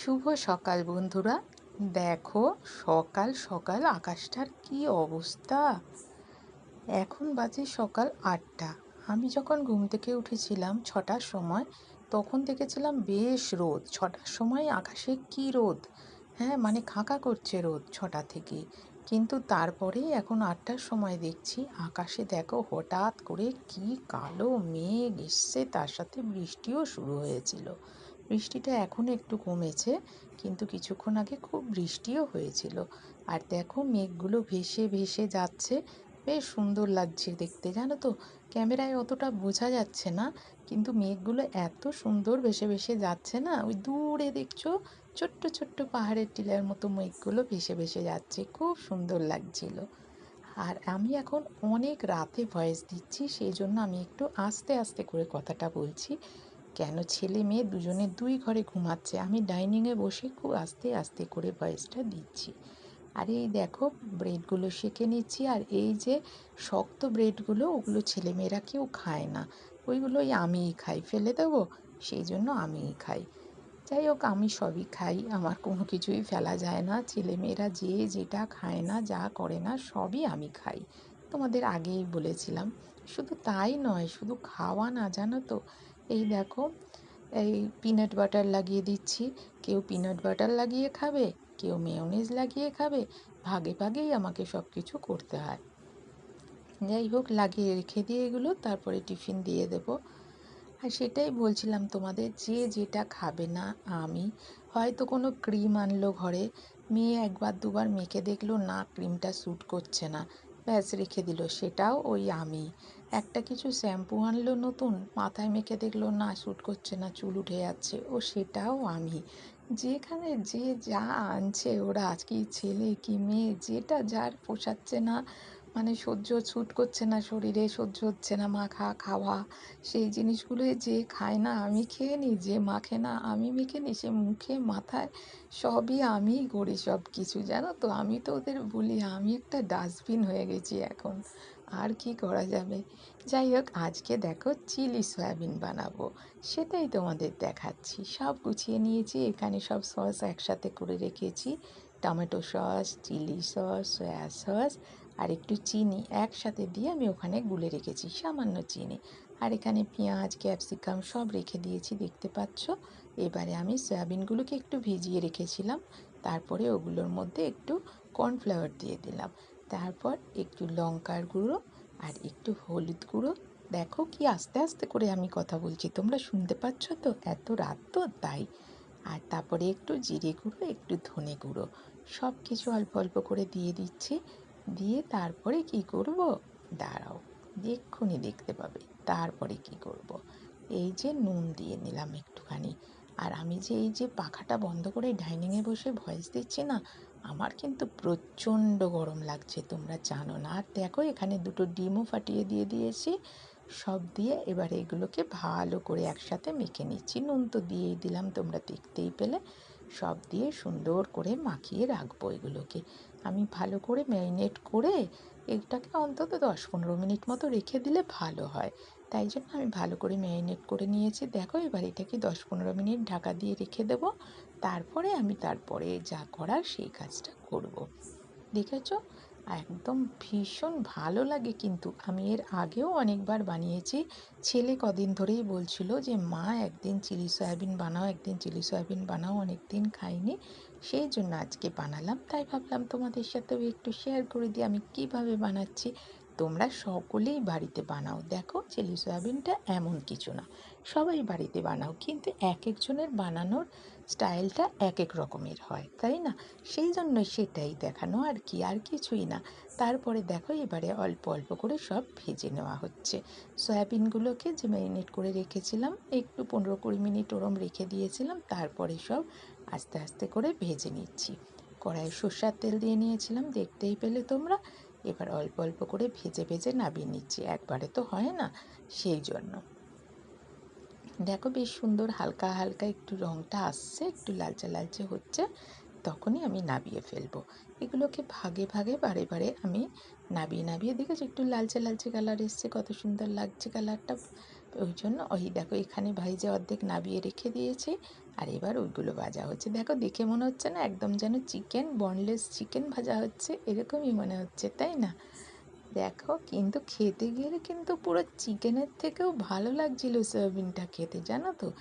শুভ সকাল বন্ধুরা। দেখো সকাল সকাল আকাশটার কি অবস্থা। এখন বাজে সকাল আটটা। আমি যখন ঘুম থেকে উঠেছিলাম ছটার সময়, তখন দেখেছিলাম বেশ রোদ। ছটার সময় আকাশে কি রোদ? হ্যাঁ মানে খাঁকা করছে রোদ ছটা থেকে। কিন্তু তারপরে এখন আটটার সময় দেখছি আকাশে দেখো হঠাৎ করে কি কালো মেঘ এসছে, তার সাথে বৃষ্টিও শুরু হয়েছিল। বৃষ্টিটা এখন একটু কমেছে, কিন্তু কিছুক্ষণ আগে খুব বৃষ্টিও হয়েছিল। আর দেখো মেঘগুলো ভেসে ভেসে যাচ্ছে, বেশ সুন্দর লাগছে দেখতে, জানো তো? ক্যামেরায় অতটা বোঝা যাচ্ছে না, কিন্তু মেঘগুলো এত সুন্দর ভেসে ভেসে যাচ্ছে না, ওই দূরে দেখছ? ছোট্ট ছোট্ট পাহাড়ের টিলার মতো মেঘগুলো ভেসে ভেসে যাচ্ছে, খুব সুন্দর লাগছিল। আর আমি এখন অনেক রাতে ভয়েস দিচ্ছি, সেই জন্য আমি একটু আস্তে আস্তে করে কথাটা বলছি। কেন ছেলে মেয়ে দুজনে দুই ঘরে ঘুমাচ্ছে? আমি ডাইনিংয়ে বসে খুব আস্তে আস্তে করে ভয়েসটা দিচ্ছি। আর এই দেখো, ব্রেডগুলো সেঁকে নিচ্ছি আর এই যে শক্ত ব্রেডগুলো, ওগুলো ছেলেমেয়েরা কেউ খায় না। ওইগুলোই আমিই খাই, ফেলে দেবো? সেই জন্য আমিই খাই। যাই হোক, আমি সবই খাই, আমার কোনো কিছুই ফেলা যায় না। ছেলেমেয়েরা যে যেটা খায় না, যা করে না, সবই আমি খাই। তোমাদের আগেই বলেছিলাম। শুধু তাই নয়, শুধু খাওয়া না, জানো তো? এই দেখো, এই পিনাট বাটার লাগিয়ে দিচ্ছি। কেউ পিনাট বাটার লাগিয়ে খাবে, কেউ মেয়নিজ লাগিয়ে খাবে, ভাগে ভাগেই আমাকে সব কিছু করতে হয়। যাই হোক, লাগিয়ে রেখে দিয়ে এগুলো, তারপরে টিফিন দিয়ে দেব। আর সেটাই বলছিলাম তোমাদের, যে যেটা খাবে না আমি। হয়তো কোনো ক্রিম আনলো ঘরে, মেয়ে একবার দুবার মেখে দেখল, না, ক্রিমটা স্যুট করছে না। ব্যাস রেখে দিল, সেটাও ওই আমি একটা কিছু শ্যাম্পু আনলো নতুন, মাথায় মেখে দেখল, না, শ্যুট করছে না, চুল উঠে যাচ্ছে। ও, সেটাও আমি। যেখানে যে যা আনছে, ওরা কি ছেলে কি মেয়ে, যেটা যার পোষাচ্ছে না মানে সহ্য ছুট করছে না শরীরে, সহ্য হচ্ছে না মাখা, খাওয়া। সেই জিনিসগুলোই যে খায় না, আমি খেয়ে নিই, যে মাখে না, আমি মেখে নিই, সে মুখে, মাথায়, সবই আমিই করি সব কিছু জানো তো? আমি তো ওদের বলি, আমি একটা ডাস্টবিন হয়ে গেছি এখন, আর কি করা যাবে? যাই হোক, আজকে দেখো চিলি সয়াবিন বানাবো, সেটাই তোমাদের দেখাচ্ছি। সব গুছিয়ে নিয়েছি, এখানে সব সস একসাথে করে রেখেছি, tomato sauce, chilli sauce, soya sauce আর একটু চিনি একসাথে দিয়ে আমি ওখানে গুলে রেখেছি, সামান্য চিনি। আর এখানে পেঁয়াজ, ক্যাপসিকাম সব রেখে দিয়েছি, দেখতে পাচ্ছ? এবারে আমি সয়াবিনগুলোকে একটু ভিজিয়ে রেখেছিলাম, তারপরে ওগুলোর মধ্যে একটু কর্নফ্লাওয়ার দিয়ে দিলাম। তারপর একটু লঙ্কার গুঁড়ো আর একটু হলুদ গুঁড়ো। দেখো কি আস্তে আস্তে করে আমি কথা বলছি, তোমরা শুনতে পাচ্ছ তো? এত রাত তো, তাই। আর তারপরে একটু জিরে গুঁড়ো, একটু ধনে গুঁড়ো। সব কিছু অল্প অল্প করে দিয়ে দিচ্ছি। দিয়ে তারপরে কি করব? দাঁড়াও, এক্ষুনি দেখতে পাবে, তারপরে কি করব। এই যে নুন দিয়ে নিলাম একটুখানি। আর আমি যে এই যে পাখাটা বন্ধ করে ডাইনিংয়ে বসে ভয়েস দিচ্ছি না, আমার কিন্তু প্রচণ্ড গরম লাগছে, তোমরা জানো না। আর দেখো, এখানে দুটো ডিমও ফাটিয়ে দিয়ে দিয়েছি। সব দিয়ে এবার এগুলোকে ভালো করে একসাথে মেখে নিচ্ছি। নুন তো দিয়েই দিলাম, তোমরা দেখতেই পেলে। সব দিয়ে সুন্দর করে মাখিয়ে রাখব এগুলোকে। আমি ভালো করে ম্যারিনেট করে এটাকে অন্তত দশ পনেরো মিনিট মতো রেখে দিলে ভালো হয়। তাই জন্য আমি ভালো করে ম্যারিনেট করে নিয়েছি। দেখো এবার এটাকে দশ পনেরো মিনিট ঢাকা দিয়ে রেখে দেবো। তারপরে আমি তারপরে যা করার সেই কাজটা করব। দেখেছ? একদম ভীষণ ভালো লাগে কিন্তু। আমি এর আগেও অনেকবার বানিয়েছি। ছেলে কদিন ধরেই বলছিল যে, মা, একদিন চিলি সয়াবিন বানাও, একদিন চিলি সয়াবিন বানাও অনেক দিন খাইনি। সেই জন্য আজকে বানালাম। তাই ভাবলাম তোমাদের সাথেও একটু শেয়ার করে দিই, আমি কীভাবে বানাচ্ছি। তোমরা সকলেই বাড়িতে বানাও। দেখো, চিলি সয়াবিনটা এমন কিছু না। সবাই বাড়িতে বানাও, কিন্তু এক একজনের বানানোর স্টাইলটা এক এক রকমের হয়, তাই না? সেই জন্য সেটাই দেখানো আর কি, আর কিছুই না। তারপরে দেখো, এবারে অল্প অল্প করে সব ভেজে নেওয়া হচ্ছে। সয়াবিনগুলোকে যে ম্যারিনেট করে রেখেছিলাম, একটু পনেরো কুড়ি মিনিট ওরম রেখে দিয়েছিলাম, তারপরে সব আস্তে আস্তে করে ভেজে নিচ্ছি। কড়াইয়ে সর্ষার তেল দিয়ে নিয়েছিলাম, দেখতেই পেলে তোমরা। এবার অল্প অল্প করে ভেজে ভেজে নাবিয়ে নিচ্ছি। একবারে তো হয় না, সেই জন্য। দেখো বেশ সুন্দর হালকা হালকা একটু রঙটা আসছে, একটু লালচে লালচে হচ্ছে, তখনই আমি নাবিয়ে ফেলব। এগুলোকে ভাগে ভাগে বারে বারে আমি নাবিয়ে নাবিয়ে দেখেছি? একটু লালচে লালচে কালার এসছে, কত সুন্দর লাগছে কালারটা ওই জন্য ওই দেখো এখানে ভাইজে অর্ধেক নাবিয়ে রেখে দিয়েছি। আর এবার ওইগুলো ভাজা হচ্ছে। দেখো দেখে মনে হচ্ছে না একদম যেন চিকেন বনলেস চিকেন ভাজা হচ্ছে, এরকমই মনে হচ্ছে, তাই না? দেখো কিন্তু খেতে গেলে কিন্তু পুরো চিকেনের থেকেও ভালো লাগছিল সয়াবিনটা খেতে, জানো তো?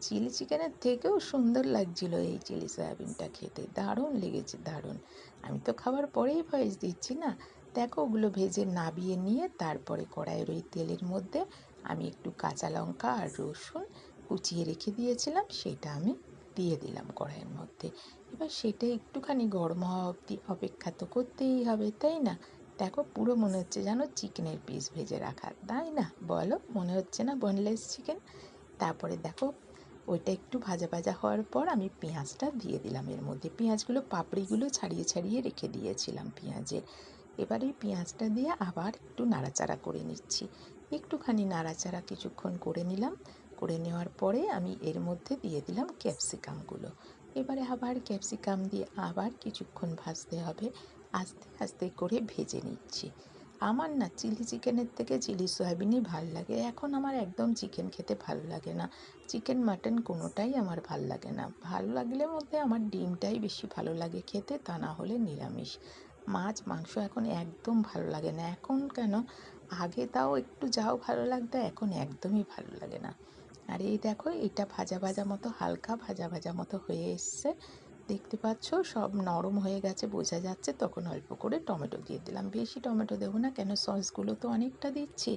চিলি চিকেনের থেকেও সুন্দর লাগছিল এই চিলি সয়াবিনটা খেতে। দারুণ লেগেছে, দারুণ। আমি তো খাবার পরেই ভয়েস দিচ্ছি না। দেখো ওগুলো ভেজে নাবিয়ে নিয়ে তারপরে কড়াইয়ের ওই তেলের মধ্যে আমি একটু কাঁচা লঙ্কা আর রসুন কুচিয়ে রেখে দিয়েছিলাম, সেটা আমি দিয়ে দিলাম কড়াইয়ের মধ্যে। এবার সেটা একটুখানি গরম হওয়া অবধি অপেক্ষা তো করতেই হবে, তাই না? দেখো পুরো মনে হচ্ছে যেন চিকেনের পিস ভেজে রাখা, তাই না? বলো, মনে হচ্ছে না বোনলেস চিকেন তারপরে দেখো, ওইটা একটু ভাজা ভাজা হওয়ার পর আমি পেঁয়াজটা দিয়ে দিলাম এর মধ্যে। পেঁয়াজগুলো পাপড়িগুলো ছাড়িয়ে ছাড়িয়ে রেখে দিয়েছিলাম পেঁয়াজের এবার পেঁয়াজটা দিয়ে আবার একটু নাড়াচাড়া করে নিচ্ছি। একটুখানি নাড়াচাড়া কিছুক্ষণ করে নিলাম। করে নেওয়ার পরে আমি এর মধ্যে দিয়ে দিলাম ক্যাপসিকামগুলো। এবারে আবার ক্যাপসিকাম দিয়ে আবার কিছুক্ষণ ভাজতে হবে। আস্তে আস্তে করে ভেজে নিচ্ছি। আমার না চিলি চিকেনের থেকে চিলি সয়াবিনই ভালো লাগে। এখন আমার একদম চিকেন খেতে ভালো লাগে না। চিকেন মাটন কোনোটাই আমার ভালো লাগে না। ভালো লাগলে মধ্যে আমার ডিমটাই বেশি ভালো লাগে খেতে, তা না হলে নিরামিষ। মাছ, মাংস এখন একদম ভালো লাগে না। এখন কেন আগে তাও একটু যাও ভালো লাগতো, এখন একদমই ভালো লাগে না। আর এই দেখো, এটা ভাজা ভাজা মতো, হালকা ভাজা ভাজা মতো হয়ে এসছে। দেখতে পাচ্ছ, সব নরম হয়ে গেছে, বোঝা যাচ্ছে। তখন অল্প করে টমেটো দিয়ে দিলাম। বেশি টমেটো দেবো না, কেন সসগুলো তো অনেকটা দিচ্ছি।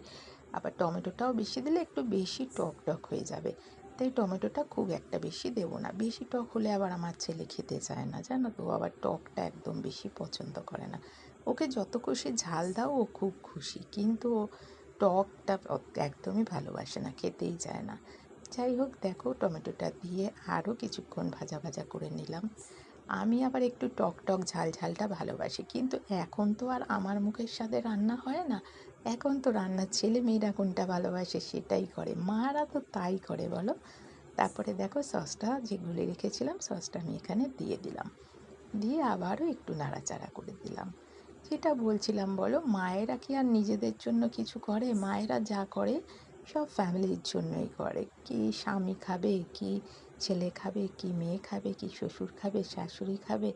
আবার টমেটোটাও বেশি দিলে একটু বেশি টক টক হয়ে যাবে। তাই টমেটোটা খুব একটা বেশি দেবো না। বেশি টক হলে আবার আমার ছেলে খেতে চায় না, জানো তো? আবার টকটা একদম বেশি পছন্দ করে না। ওকে যত খুশি ঝাল দাও, ও খুব খুশি। কিন্তু ও টকটা একদমই ভালোবাসে না, খেতেই চায় না। যাই হোক, দেখো টমেটোটা দিয়ে আরও কিছুক্ষণ ভাজা ভাজা করে নিলাম। আমি আবার একটু টক টক ঝাল ঝালটা ভালোবাসি, কিন্তু এখন তো আর আমার মুখের সাথে রান্না হয় না। এখন তো রান্নার ছেলে মেয়েরা কোনটা ভালোবাসে সেটাই করে, মারা তো তাই করে, বলো? তারপরে দেখো সসটা যে গুলে রেখেছিলাম, সসটা আমি এখানে দিয়ে দিলাম। দিয়ে আবারও একটু নাড়াচাড়া করে দিলাম। যেটা বলছিলাম বলো, মায়েরা কি আর নিজেদের জন্য কিছু করে? মায়েরা যা করে সব ফ্যামিলির জন্যই করে। কি স্বামী খাবে, কি ছেলে খাবে, কি মেয়ে খাবে, কি শ্বশুর খাবে, শাশুড়ি খাবে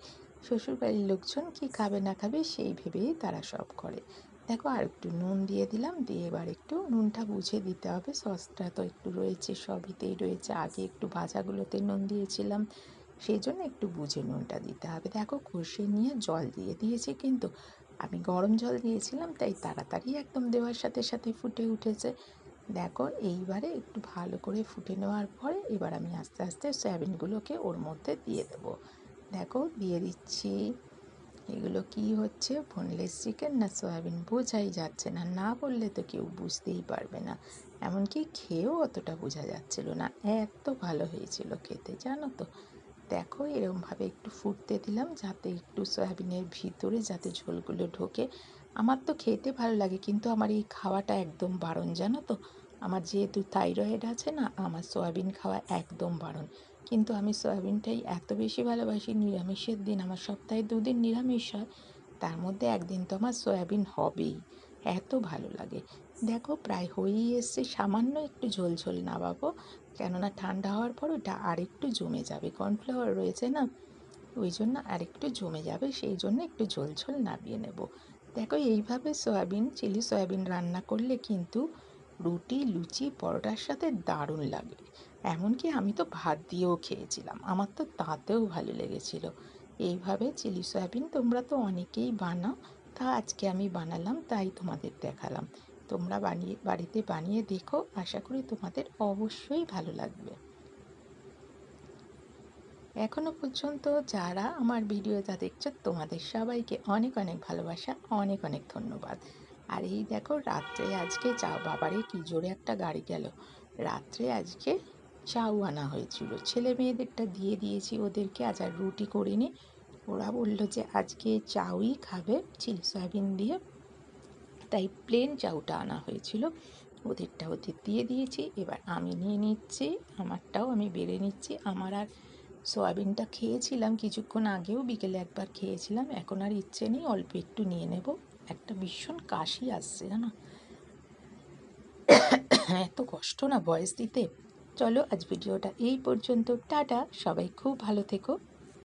শ্বশুর বাড়ির লোকজন কি খাবে না খাবে, সেই ভেবেই তারা সব করে। দেখো, আর একটু নুন দিয়ে দিলাম, দিয়ে এবার একটু নুনটা বুঝে দিতে হবে। সসটা তো একটু রয়েছে, সবইতেই রয়েছে। আগে একটু ভাজাগুলোতে নুন দিয়েছিলাম। সেই জন্য একটু বুঝে নুনটা দিতে হবে। দেখো কষে নিয়ে জল দিয়ে দিয়েছি কিন্তু আমি গরম জল দিয়েছিলাম, তাই তাড়াতাড়ি একদম দেওয়ার সাথে সাথে ফুটে উঠেছে। দেখো এইবারে একটু ভালো করে ফুটে নেওয়ার পরে এবার আমি আস্তে আস্তে সয়াবিনগুলোকে ওর মধ্যে দিয়ে দেব। দেখো দিয়ে দিচ্ছি। এগুলো কি হচ্ছে? বোনলেস চিকেন না সয়াবিন? বোঝাই যাচ্ছে না। না বললে তো কেউ বুঝতেই পারবে না। এমনকি খেয়েও অতটা বোঝা যাচ্ছিল না। এত ভালো হয়েছিল খেতে, জানো তো? দেখো এরমভাবে একটু ফুটতে দিলাম যাতে একটু সয়াবিনের ভিতরে যাতে ঝোলগুলো ঢোকে। আমার তো খেতে ভালো লাগে, কিন্তু আমার এই খাওয়াটা একদম বারণ, জানো তো? আমার যেহেতু থাইরয়েড আছে না, আমার সয়াবিন খাওয়া একদম বারণ। কিন্তু আমি সয়াবিনটাই এত বেশি ভালোবাসি, নিরামিষের দিন, আমার সপ্তাহে দুদিন নিরামিষ হয়, তার মধ্যে একদিন তো আমার সয়াবিন হবেই, এত ভালো লাগে। দেখো প্রায় হয়েই এসছে, সামান্য একটু ঝোল ঝোল নামাবো। কেননা ঠান্ডা হওয়ার পর ওটা আরেকটু জমে যাবে। কর্নফ্লাওয়ার রয়েছে না, ওই জন্য আরেকটু জমে যাবে, সেই জন্য একটু ঝোল ঝোল নামিয়ে নেব। দেখো এইভাবে সয়াবিন, চিলি সয়াবিন রান্না করলে কিন্তু রুটি, লুচি, পরোটার সাথে দারুণ লাগে। এমনকি আমি তো ভাত দিয়েও খেয়েছিলাম, আমার তো তাতেও ভালো লেগেছিল। এইভাবে চিলি সয়াবিন তোমরা তো অনেকেই বানাও, তা আজকে আমি বানালাম, তাই তোমাদের দেখালাম। তোমরা বানিয়ে, বাড়িতে বানিয়ে দেখো। আশা করি তোমাদের অবশ্যই ভালো লাগবে। এখনও পর্যন্ত যারা আমার ভিডিওটা দেখছ, তোমাদের সবাইকে অনেক অনেক ভালোবাসা, অনেক অনেক ধন্যবাদ। আর এই দেখো, রাত্রে আজকে চা, বাবারে কি জোরে একটা গাড়ি গেল। রাত্রে আজকে চাউ আনা হয়েছিল। ছেলে মেয়েদেরটা দিয়ে দিয়েছি ওদেরকে, আজ আর রুটি করিনি। ওরা বলল যে আজকে চাউই খাবে, চিলি সয়াবিন দিয়ে। তাই প্লেন চাউটা আনা হয়েছিল। ওদেরটা ওদের দিয়ে দিয়েছি, এবার আমি নিয়ে নিচ্ছি, আমারটাও আমি বেড়ে নিচ্ছি। আমার আর সয়াবিনটা খেয়েছিলাম কিছুক্ষণ আগেও, বিকেলে একবার খেয়েছিলাম, এখন আর ইচ্ছে নেই, অল্প একটু নিয়ে নেব। একটা ভীষণ কাশি আসছে, জানো? এত কষ্ট না ভয়েস দিতে। চলো আজ ভিডিওটা এই পর্যন্ত, টাটা, সবাই খুব ভালো থেকো।